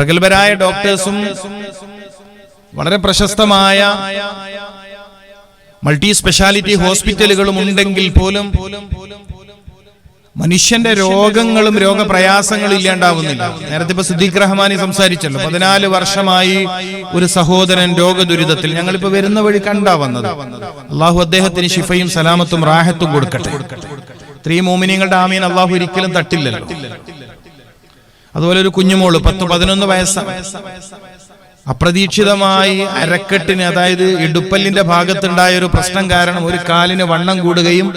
പ്രഗത്ഭരായ ഡോക്ടേഴ്സും വളരെ പ്രശസ്തമായ മൾട്ടി സ്പെഷ്യാലിറ്റി ഹോസ്പിറ്റലുകളും ഉണ്ടെങ്കിൽ പോലും മനുഷ്യന്റെ രോഗങ്ങളും രോഗപ്രയാസങ്ങളും ഇല്ലാണ്ടാവുന്നില്ല. നേരത്തെ ഇപ്പൊ സിദ്ദീഖ് റഹ്മാനി സംസാരിച്ചല്ലോ പതിനാല് വർഷമായി ഒരു സഹോദരൻ രോഗദുരിതത്തിൽ ഞങ്ങളിപ്പോ വരുന്ന വഴി കണ്ടാ വന്നത്. അള്ളാഹു അദ്ദേഹത്തിന് ഷിഫയും സലാമത്തും റാഹത്തും കൊടുക്കട്ടെ. ത്രീ മോമിനിയങ്ങളുടെ ആമീൻ അള്ളാഹു ഒരിക്കലും തട്ടില്ലല്ലോ. അതുപോലെ ഒരു കുഞ്ഞുമോൾ പത്ത് പതിനൊന്ന് വയസ്സാണ് അപ്രതീക്ഷിതമായി അരക്കെട്ടിന് അതായത് ഇടുപ്പല്ലിന്റെ ഭാഗത്തുണ്ടായ ഒരു പ്രശ്നം കാരണം ഒരു കാലിന് വണ്ണം കൂടുകയും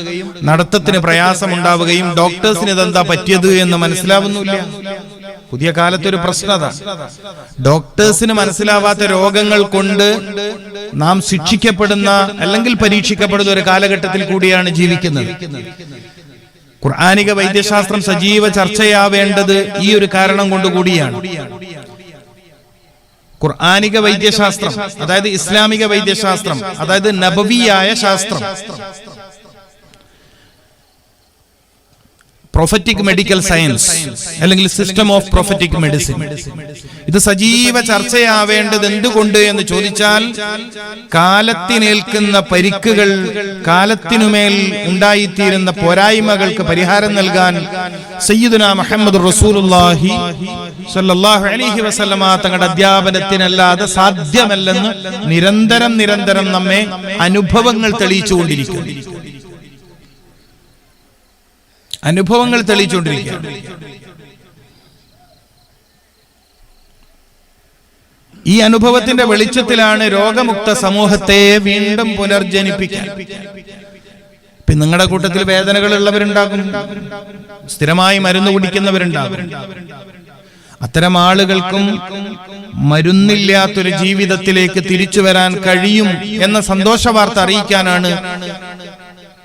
നടത്തത്തിന് പ്രയാസമുണ്ടാവുകയും ഡോക്ടേഴ്സിന് ഇതെന്താ പറ്റിയത് എന്ന് മനസ്സിലാവുന്നില്ല. പുതിയ കാലത്തെ ഒരു പ്രശ്നത. ഡോക്ടേഴ്സിന് മനസ്സിലാവാത്ത രോഗങ്ങൾ കൊണ്ട് നാം ശിക്ഷിക്കപ്പെടുന്ന അല്ലെങ്കിൽ പരീക്ഷിക്കപ്പെടുന്ന ഒരു കാലഘട്ടത്തിൽ കൂടിയാണ് ജീവിക്കുന്നത്. ഖുർആാനിക വൈദ്യശാസ്ത്രം സജീവ ചർച്ചയാവേണ്ടത് ഈ ഒരു കാരണം കൊണ്ടുകൂടിയാണ് ഖുർആാനിക വൈദ്യശാസ്ത്രം അതായത് ഇസ്ലാമിക വൈദ്യശാസ്ത്രം അതായത് നബവിയായ ശാസ്ത്രം. പ്രൊഫറ്റിക് മെഡിക്കൽ സയൻസ് അല്ലെങ്കിൽ സിസ്റ്റം ഓഫ് പ്രൊഫറ്റിക് മെഡിസിൻ ഇത് സജീവ ചർച്ചയാവേണ്ടത് എന്തുകൊണ്ട് എന്ന് ചോദിച്ചാൽ കാലത്തിനേൽക്കുന്ന പരിക്കുകൾ കാലത്തിനുമേൽ ഉണ്ടായിത്തീരുന്ന പോരായ്മകൾക്ക് പരിഹാരം നൽകാൻ സയ്യിദുന മുഹമ്മദ് റസൂലുല്ലാഹി സല്ലല്ലാഹു അലൈഹി വസല്ലമ തങ്ങളുടെ അധ്യാപനത്തിനല്ലാതെ സാധ്യമല്ലെന്ന് നിരന്തരം നിരന്തരം നമ്മെ അനുഭവങ്ങൾ തെളിയിച്ചുകൊണ്ടിരിക്കുന്നു. അനുഭവങ്ങൾ തെളിയിച്ചുകൊണ്ടിരിക്കുക. ഈ അനുഭവത്തിന്റെ വെളിച്ചത്തിലാണ് രോഗമുക്ത സമൂഹത്തെ വീണ്ടും പുനർജനിപ്പിക്കാൻ. ഇപ്പൊ നിങ്ങളുടെ കൂട്ടത്തിൽ വേദനകൾ ഉള്ളവരുണ്ടാകും സ്ഥിരമായി മരുന്ന് കുടിക്കുന്നവരുണ്ടാകും. അത്തരം ആളുകൾക്കും മരുന്നില്ലാത്തൊരു ജീവിതത്തിലേക്ക് തിരിച്ചു വരാൻ കഴിയും എന്ന സന്തോഷ വാർത്ത അറിയിക്കാനാണ്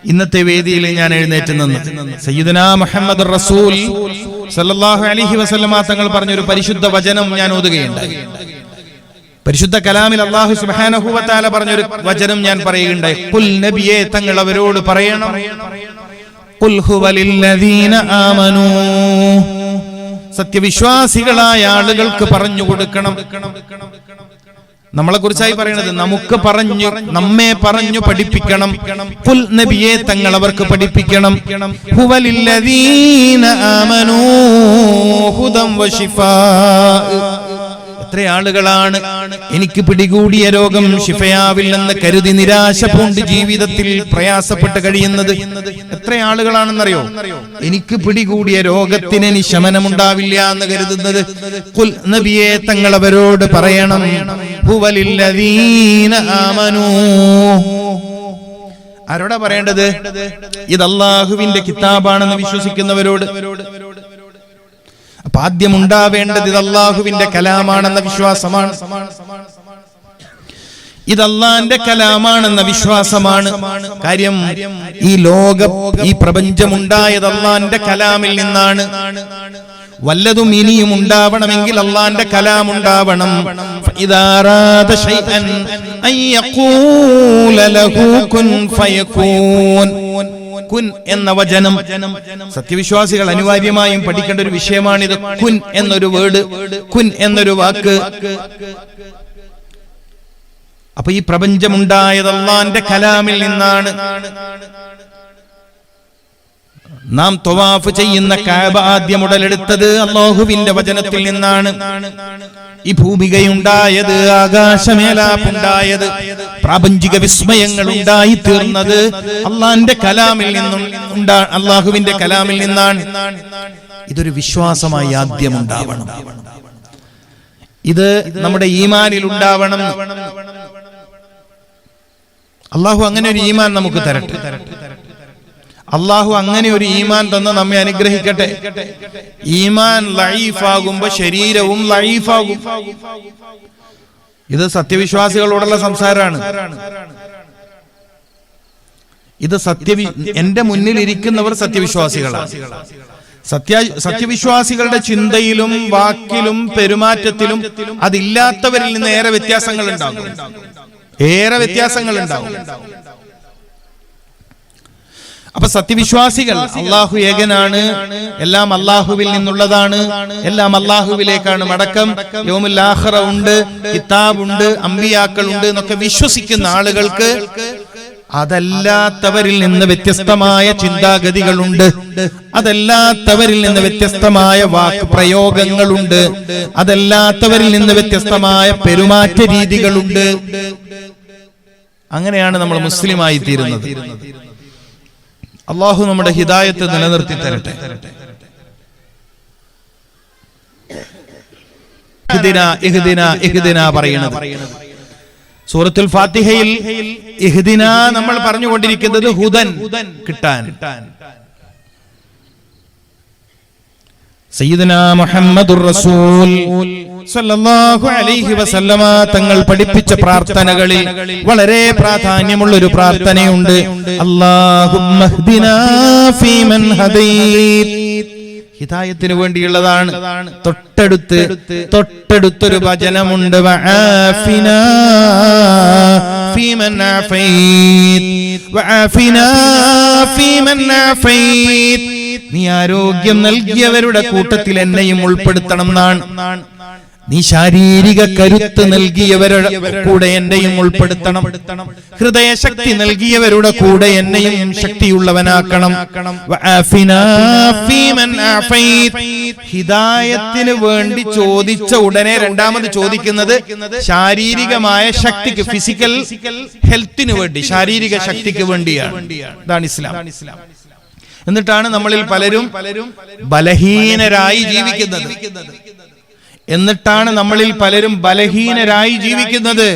ഇന്നത്തെ വേദിയിൽ ഞാൻ എഴുന്നേറ്റ് നിന്ന് സയ്യിദന മുഹമ്മദ് റസൂൽ സല്ലല്ലാഹു അലൈഹി വസല്ലമ തങ്ങൾ പറഞ്ഞൊരു പരിശുദ്ധ വചനം ഞാൻ ഓതുകയുണ്ടായി. പരിശുദ്ധ കലാമിൽ അള്ളാഹു സുബ്ഹാനഹു വ തആല പറഞ്ഞൊരു വചനം ഞാൻ പറയുകയുണ്ടായി. ഖുൽ നബിയെ തങ്ങൾ അവരോട് പറയണം. ഖുൽ ഹുവ ലില്ലദീന ആമനൂ. സത്യവിശ്വാസികളായ ആളുകൾക്ക് പറഞ്ഞു കൊടുക്കണം. നമ്മളെ കുറിച്ചായി പറയണത് നമുക്ക് പറഞ്ഞു നമ്മെ പറഞ്ഞു പഠിപ്പിക്കണം. പുൽ നബിയെ തങ്ങൾ അവർക്ക് പഠിപ്പിക്കണം. എത്ര ആളുകളാണ്? എനിക്ക് പിടികൂടിയ രോഗം ശിഫയാവില്ലെന്ന് കരുതി നിരാശ പൂണ്ട് ജീവിതത്തിൽ പ്രയാസപ്പെട്ട് കഴിയുന്നത്. എത്ര ആളുകളാണെന്നറിയോ? എനിക്ക് പിടികൂടിയ രോഗത്തിന് ഇനി ശമനമുണ്ടാവില്ല എന്ന് കരുതുന്നത്. കുൽ നബിയെ തങ്ങൾ അവരോട് പറയണം. ആരോടാ പറയേണ്ടത്? ഇത് അള്ളാഹുവിന്റെ കിതാബാണെന്ന് വിശ്വസിക്കുന്നവരോട്. അപ്പൊ ആദ്യം ഉണ്ടാവേണ്ടത് ഇത് അള്ളാഹുവിന്റെ കലാമാണെന്ന വിശ്വാസമാണ്. ഇത് കലാമാണെന്ന വിശ്വാസമാണ്. കാര്യം ഈ ലോകം ഈ പ്രപഞ്ചമുണ്ടായത് അള്ളാന്റെ കലാമിൽ നിന്നാണ്. വല്ലതും ഇനിയും ഉണ്ടാവണമെങ്കിൽ അള്ളാന്റെ കലാം ഉണ്ടാവണം കുൻ എന്ന വചനം സത്യവിശ്വാസികൾ അനിവാര്യമായും പഠിക്കേണ്ട ഒരു വിഷയമാണിത്. കുൻ എന്നൊരു വേർഡ് കുൻ എന്നൊരു വാക്ക്. അപ്പൊ ഈ പ്രപഞ്ചമുണ്ടായതല്ലാന്റെ കലാമിൽ നിന്നാണ്. നാം തൊവാഫ് ചെയ്യുന്ന കാബ ആദ്യം ഉടലെടുത്തത് അള്ളാഹുവിന്റെ വചനത്തിൽ നിന്നാണ്. ഈ ഭൂമികയുണ്ടായത് ആകാശമേലാപ്പുണ്ടായത് പ്രാപഞ്ചിക വിസ്മയങ്ങൾ ഉണ്ടായി തീർന്നത് അള്ളാന്റെ കലാമിൽ നിന്നും അള്ളാഹുവിന്റെ കലാമിൽ നിന്നാണ് ഇതൊരു വിശ്വാസമായി ആദ്യം ഉണ്ടാവണം. ഇത് നമ്മുടെ ഈമാനിൽ ഉണ്ടാവണം. അള്ളാഹു അങ്ങനെ ഒരു ഈമാൻ നമുക്ക് തരട്ടെ. തരട്ടെ. അള്ളാഹു അങ്ങനെ ഒരു ഈമാൻ തന്ന് നമ്മെ അനുഗ്രഹിക്കട്ടെ. ഈമാൻ ലൈഫാകുമ്പോ ശരീരവും ലൈഫാകും ഇത് സത്യവിശ്വാസികളോടുള്ള സംസാരമാണ്. ഇത് സത്യവി എന്റെ മുന്നിൽ ഇരിക്കുന്നവർ സത്യവിശ്വാസികളാണ്. സത്യ സത്യവിശ്വാസികളുടെ ചിന്തയിലും വാക്കിലും പെരുമാറ്റത്തിലും അതില്ലാത്തവരിൽ നിന്ന് ഏറെ വ്യത്യാസങ്ങൾ ഉണ്ടാകും ഏറെ വ്യത്യാസങ്ങൾ ഉണ്ടാകും അപ്പൊ സത്യവിശ്വാസികൾ അള്ളാഹു ഏകനാണ് എല്ലാം അള്ളാഹുവിൽ നിന്നുള്ളതാണ് എല്ലാം അള്ളാഹുവിലേക്കാണ് മടക്കം യോമുല്ലാഹറ ഉണ്ട് കിതാബുണ്ട് അമ്പിയാക്കൾ ഉണ്ട് എന്നൊക്കെ വിശ്വസിക്കുന്ന ആളുകൾക്ക് അതല്ലാത്തവരിൽ നിന്ന് വ്യത്യസ്തമായ ചിന്താഗതികളുണ്ട്. അതല്ലാത്തവരിൽ നിന്ന് വ്യത്യസ്തമായ വാക്ക് പ്രയോഗങ്ങളുണ്ട്. അതല്ലാത്തവരിൽ നിന്ന് വ്യത്യസ്തമായ പെരുമാറ്റ രീതികളുണ്ട്. അങ്ങനെയാണ് നമ്മൾ മുസ്ലിമായി തീരുന്നത്. അള്ളാഹു നമ്മുടെ ഹിദായത്ത് നിലനിർത്തി തരട്ടെ. പറയണത് സൂറത്തുൽ ഫാത്തിഹയിൽ ഇഹ്ദിന നമ്മൾ പറഞ്ഞുകൊണ്ടിരിക്കുന്നത് ഹുദൻ കിട്ടാൻ. സയ്യിദന മുഹമ്മദുർ റസൂൽ. അലൈഹി വസല്ലമ തങ്ങൾ പഠിപ്പിച്ച പ്രാർത്ഥനകളിൽ വളരെ പ്രാധാന്യമുള്ള ഒരു പ്രാർത്ഥനയുണ്ട് ഹിതായത്തിന് വേണ്ടിയുള്ളതാണ്. തൊട്ടടുത്ത് തൊട്ടടുത്തൊരു വചനമുണ്ട്. നീ ആരോഗ്യം നൽകിയവരുടെ കൂട്ടത്തിൽ എന്നെയും ഉൾപ്പെടുത്തണം എന്നാണ്. നീ ശാരീരിക കരുത്ത് നൽകിയവരുടെ കൂടെ എന്നെയും ഉൾപ്പെടുത്തണം. ഹൃദയശക്തി നൽകിയവരുടെ കൂടെ എന്നെയും ശക്തിയുള്ളവനാക്കണം. ഹിതായത്തിന് വേണ്ടി ചോദിച്ച ഉടനെ രണ്ടാമത് ചോദിക്കുന്നത് ശാരീരികമായ ശക്തിക്ക് ഫിസിക്കൽ ഹെൽത്തിന് വേണ്ടി ശാരീരിക ശക്തിക്ക് വേണ്ടിയാണ്. ഇതാണ് ഇസ്ലാം. എന്നിട്ടാണ് നമ്മളിൽ പലരും ബലഹീനരായി ജീവിക്കുന്നത്. എന്നിട്ടാണ് നമ്മളിൽ പലരും ബലഹീനരായി ജീവിക്കുന്നത്.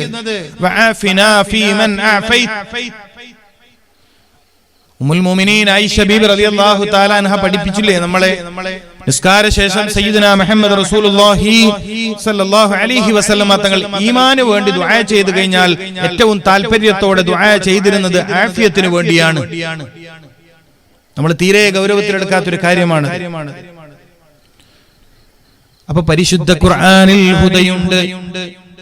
പഠിപ്പിച്ചില്ലേ നമ്മളെ? നിസ്കാര ശേഷം സയ്യിദന മുഹമ്മദ് റസൂലുള്ളാഹി സ്വല്ലല്ലാഹു അലൈഹി വസല്ലമ തങ്ങൾ ഈമാന് വേണ്ടി ദുആ ചെയ്തു കഴിഞ്ഞാൽ ഏറ്റവും താല്പര്യത്തോടെ ദുആ ചെയ്തിരുന്നത് ആഫിയത്തിന് വേണ്ടിയാണ്. നമ്മൾ തീരെ ഗൗരവത്തിലെടുക്കാത്തൊരു കാര്യമാണ്. അപ്പൊ പരിശുദ്ധ ഖുർആാനിൽ ഹുദയുണ്ട്.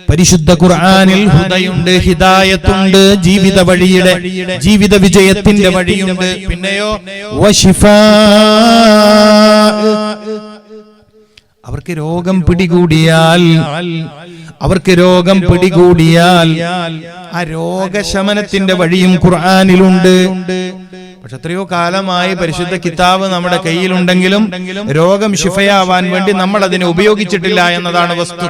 പരിശുദ്ധ ഖുർആാനിൽ ഹുദയുണ്ട്. ഹിദായത്തുണ്ട്. ജീവിത വഴിയുടെ ജീവിത വിജയത്തിന്റെ വഴിയുണ്ട്. പിന്നെയോ? അവർക്ക് രോഗം പിടികൂടിയാൽ അവർക്ക് രോഗം പിടികൂടിയാൽ ആ രോഗശമനത്തിന്റെ വഴിയും ഖുർആനിലുണ്ട്. പക്ഷെ എത്രയോ കാലമായി പരിശുദ്ധ കിതാബ് നമ്മുടെ കയ്യിലുണ്ടെങ്കിലും രോഗം ശിഫയാവാൻ വേണ്ടി നമ്മൾ അതിനെ ഉപയോഗിച്ചിട്ടില്ല എന്നതാണ് വസ്തു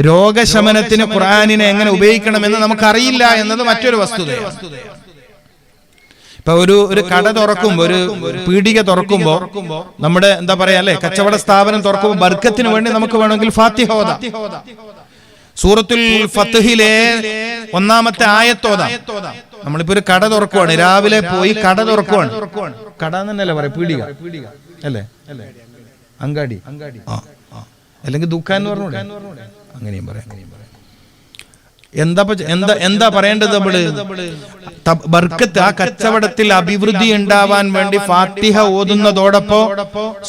രോഗശമനത്തിന് ഖുറാനിനെ എങ്ങനെ ഉപയോഗിക്കണമെന്ന് നമുക്കറിയില്ല എന്നത് മറ്റൊരു വസ്തുതയാണ്. ഇപ്പൊ ഒരു ഒരു കട തുറക്കുമ്പോ ഒരു പീടിക തുറക്കുമ്പോ നമ്മുടെ എന്താ പറയാ അല്ലെ? കച്ചവട സ്ഥാപനം തുറക്കുമ്പോൾ ബർക്കത്തിന് വേണ്ടി നമുക്ക് വേണമെങ്കിൽ സൂറത്തുൽ ഫത്തുഹിലെ ഒന്നാമത്തെ ആയത്തോതാം നമ്മളിപ്പോ ഒരു കട തുറക്കുവാണ്. രാവിലെ പോയി കട തുറക്കുവാണ്. കട എന്നല്ലേ പറയാ? പീടിക. അല്ലേ? അങ്കാടി അങ്കാടി. അല്ലെങ്കിൽ ദുഃഖം എന്ന് പറഞ്ഞു അങ്ങനെയും പറയാം എന്താ എന്താ എന്താ പറയേണ്ടത് നമ്മൾ? ബർക്കത്ത് ആ കച്ചവടത്തിൽ അഭിവൃദ്ധി ഉണ്ടാവാൻ വേണ്ടി ഫാത്തിഹ ഓതുന്നതോടൊപ്പം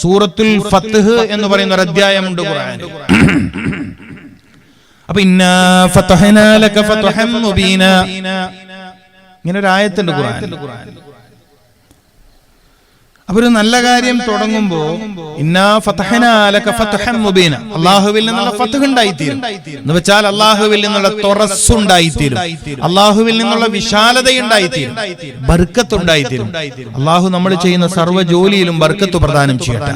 സൂറത്തുൽ ഫത്ത്ഹ് എന്ന് പറയുന്ന ഒരു അധ്യായമുണ്ട് ഖുർആനിൽ അപ്പൊ ഇന്ന ഫതഹനാ ലക ഫതഹം മുബീന. ഇങ്ങനെ ഒരു ആയത്തുണ്ട് ഖുർആനിൽ അപ്പൊ ഒരു നല്ല കാര്യം തുടങ്ങുമ്പോ ഇന്നാ ഫതഹനാ ലക ഫതഹം മുബീന. അള്ളാഹുവിൽ നിന്നുള്ള ഫത്ഹ് ഉണ്ടായിത്തീരും. എന്ന് വെച്ചാൽ അള്ളാഹുവിൽ നിന്നുള്ള തുറസ്സുണ്ടായിത്തീരും അള്ളാഹുവിൽ നിന്നുള്ള വിശാലത ബർക്കത്തുണ്ടായിത്തീരും അള്ളാഹു നമ്മൾ ചെയ്യുന്ന സർവ ജോലിയിലും ബർക്കത്ത് പ്രദാനം ചെയ്യട്ടെ.